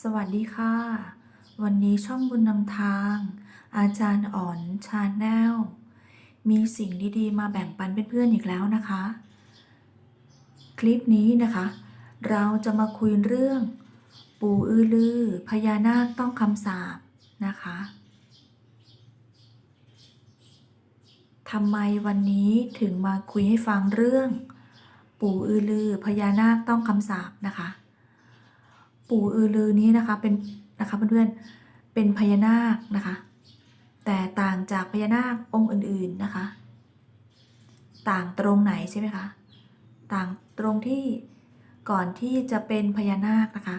สวัสดีค่ะ วันนี้ช่องบุญนำทาง อาจารย์อ่อนชาแนลมีสิ่งดีๆ มาแบ่งปันเพื่อนๆอีกแล้วนะคะ คลิปนี้นะคะ เราจะมาคุยเรื่อง ปู่อือลือ พญานาคต้องคำสาปนะคะทำไมวันนี้ถึงมาคุยให้ฟังเรื่อง ปู่อือลือ พญานาคต้องคำสาปนะคะ ปู่อือลือนี้นะคะเป็นนะคะเพื่อนๆเป็นพญานาคนะคะ แต่ต่างจากพญานาคองค์อื่นๆนะคะ ต่างตรงไหนใช่ไหมคะต่างตรงที่ก่อนที่จะเป็นพญานาคนะคะ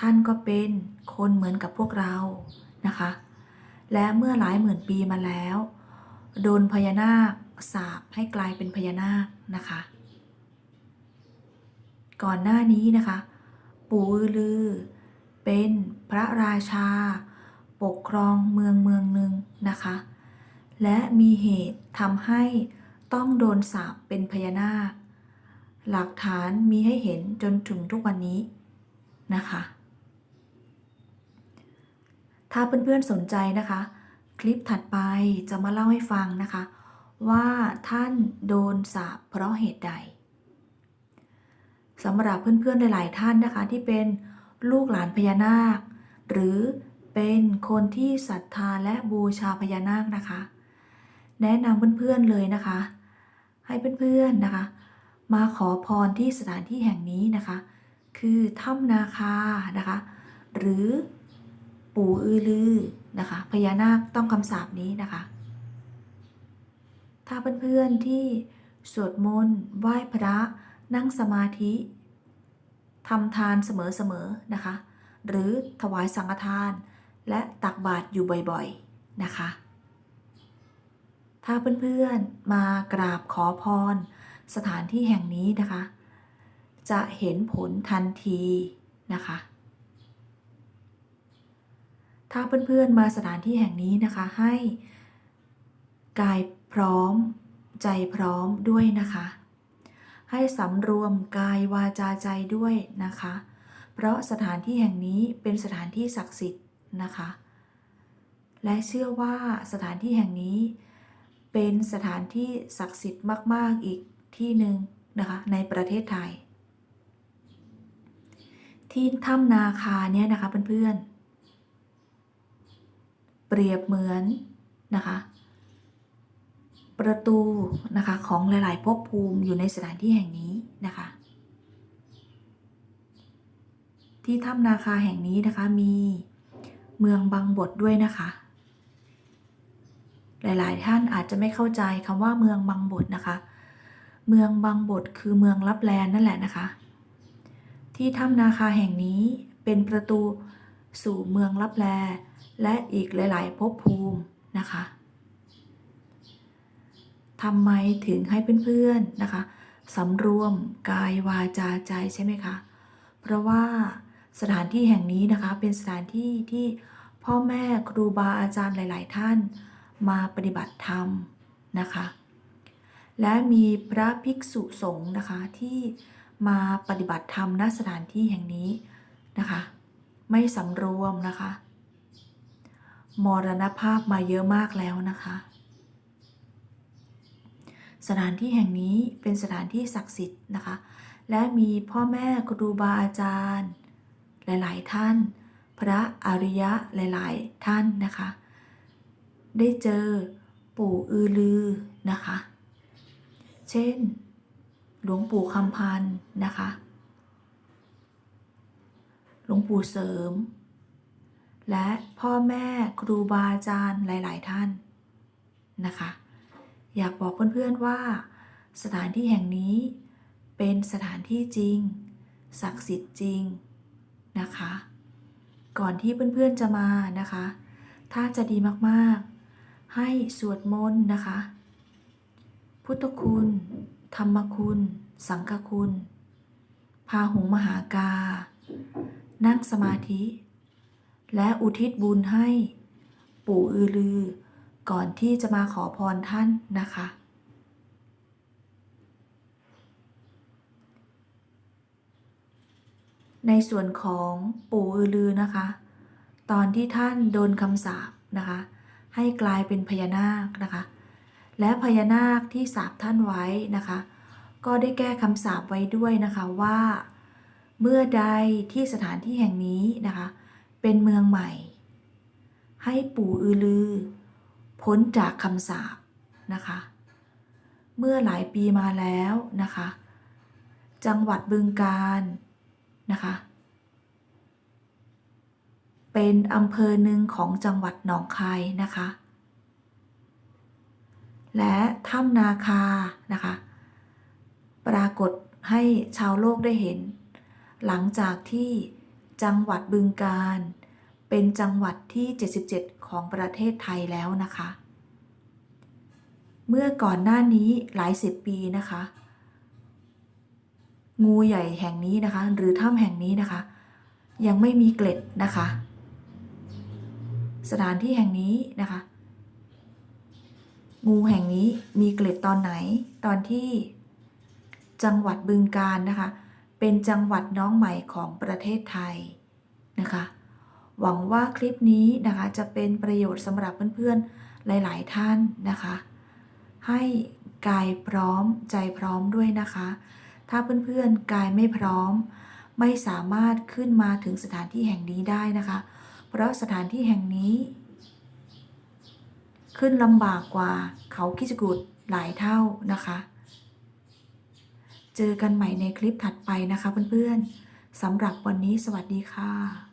ท่านก็เป็นคนเหมือนกับพวกเรานะคะ และเมื่อหลายหมื่นปีมาแล้ว โดนพญานาคสาปให้กลายเป็นพญานาคนะคะ ก่อนหน้านี้นะคะ ปู่อือลือ เป็นพระราชา ปกครองเมืองเมืองหนึ่งนะคะ และมีเหตุทำให้ต้องโดนสาปเป็นพญานาค หลักฐานมีให้เห็นจนถึงทุกวันนี้นะคะ ถ้าเพื่อนๆสนใจนะคะ คลิปถัดไปจะมาเล่าให้ฟังนะคะ ว่าท่านโดนสาปเพราะเหตุใด สำหรับเพื่อนๆหลาย ๆ ท่านนะคะที่เป็นลูกหลานพญานาค หรือเป็นคนที่ศรัทธาและบูชาพญานาคนะคะ แนะนำเพื่อนๆเลยนะคะ ให้เพื่อนๆนะคะ มาขอพรที่สถานที่แห่งนี้นะคะ คือถ้ำนาคานะคะ หรือปู่อือลือนะคะพญานาคต้องคำสาปนี้นะคะ ถ้าเพื่อนๆที่สวดมนต์ไหว้พระ นั่งสมาธิทำทานเสมอๆนะคะ หรือถวายสังฆทาน และตักบาตรอยู่บ่อยๆนะคะ ถ้าเพื่อนๆมากราบขอพร สถานที่แห่งนี้นะคะ จะเห็นผลทันทีนะคะ ถ้าเพื่อนๆมาสถานที่แห่งนี้นะคะให้กายพร้อมใจพร้อมด้วยนะคะ ให้สำรวมกายวาจาใจด้วยนะคะ เพราะสถานที่แห่งนี้เป็นสถานที่ศักดิ์สิทธิ์นะคะ และเชื่อว่าสถานที่แห่งนี้ เป็นสถานที่ศักดิ์สิทธิ์มาก ๆ อีกที่หนึ่งนะคะในประเทศไทย ที่ถ้ำนาคาเนี่ยนะคะเพื่อนๆเปรียบเหมือนนะคะ ประตูนะคะของหลาย ๆภพภูมิอยู่ในสถานที่แห่งนี้นะคะ ที่ถ้ำนาคาแห่งนี้นะคะมีเมืองบางบทด้วยนะคะ หลาย ๆ ท่านอาจจะไม่เข้าใจคำว่าเมืองบางบทนะคะ เมืองบางบทคือเมืองลับแลนั่นแหละนะคะ ที่ถ้ำนาคาแห่งนี้เป็นประตูสู่เมืองลับแลและอีกหลาย ๆภพภูมินะคะ ทำไมถึงให้เพื่อนๆนะคะสำรวมกายวาจาใจใช่ไหมคะ เพราะว่าสถานที่แห่งนี้นะคะเป็นสถานที่ที่พ่อแม่ครูบาอาจารย์หลาย ๆ ท่านมาปฏิบัติธรรมนะคะ และมีพระภิกษุสงฆ์นะคะที่มาปฏิบัติธรรมณสถานที่แห่งนี้นะคะ ไม่สำรวมนะคะ มรณภาพมาเยอะมากแล้วนะคะ สถานที่แห่งนี้เป็นสถานที่ศักดิ์สิทธิ์นะคะ และมีพ่อแม่ครูบาอาจารย์ หลาย ๆ ท่าน พระอริยะหลาย ๆ ท่านนะคะ ได้เจอปู่อือลือนะคะ เช่น หลวงปู่คำพันธ์นะคะ หลวงปู่เสริม และพ่อแม่ครูบาอาจารย์หลาย ๆ ท่านนะคะ อยากบอกเพื่อนๆว่า สถานที่แห่งนี้เป็นสถานที่จริง ศักดิ์สิทธิ์จริงนะคะ ก่อนที่เพื่อนๆจะมานะคะ ถ้าจะดีมากๆ ให้สวดมนต์นะคะ พุทธคุณ ธรรมคุณ สังฆคุณ พาหุงมหากา นั่งสมาธิ และอุทิศบุญให้ ปู่อือลือ ก่อนที่จะมาขอพรท่านนะคะ ในส่วนของปู่อือลือนะคะ ตอนที่ท่านโดนคำสาปนะคะ ให้กลายเป็นพญานาคนะคะ และพญานาคที่สาปท่านไว้นะคะ ก็ได้แก้คำสาปไว้ด้วยนะคะว่า เมื่อใดที่สถานที่แห่งนี้นะคะ เป็นเมืองใหม่ ให้ปู่อือลือ พ้นจากคำสาปนะคะ เมื่อหลายปีมาแล้วนะคะ จังหวัดบึงกาฬนะคะ เป็นอำเภอหนึ่งของจังหวัดหนองคายนะคะ และถ้ำนาคานะคะ ปรากฏให้ชาวโลกได้เห็น หลังจากที่จังหวัดบึงกาฬ เป็นจังหวัดที่ 77 ของประเทศไทยแล้วนะคะ เมื่อก่อนหน้านี้หลายสิบปีนะคะ งูใหญ่แห่งนี้นะคะ หรือถ้ำแห่งนี้นะคะ ยังไม่มีเกล็ดนะคะ สถานที่แห่งนี้นะคะ งูแห่งนี้มีเกล็ดตอนไหน ตอนที่จังหวัดบึงกาฬนะคะ เป็นจังหวัดน้องใหม่ของประเทศไทยนะคะ หวังว่าคลิปนี้นะคะจะเป็นประโยชน์สำหรับเพื่อนๆหลาย ๆ ท่านนะคะ ให้กายพร้อมใจพร้อมด้วยนะคะ ถ้าเพื่อนๆกายไม่พร้อม ไม่สามารถขึ้นมาถึงสถานที่แห่งนี้ได้นะคะ เพราะสถานที่แห่งนี้ ขึ้นลำบากกว่าเขาคิจกุดหลายเท่านะคะ เจอกันใหม่ในคลิปถัดไปนะคะเพื่อนๆสำหรับวันนี้สวัสดีค่ะ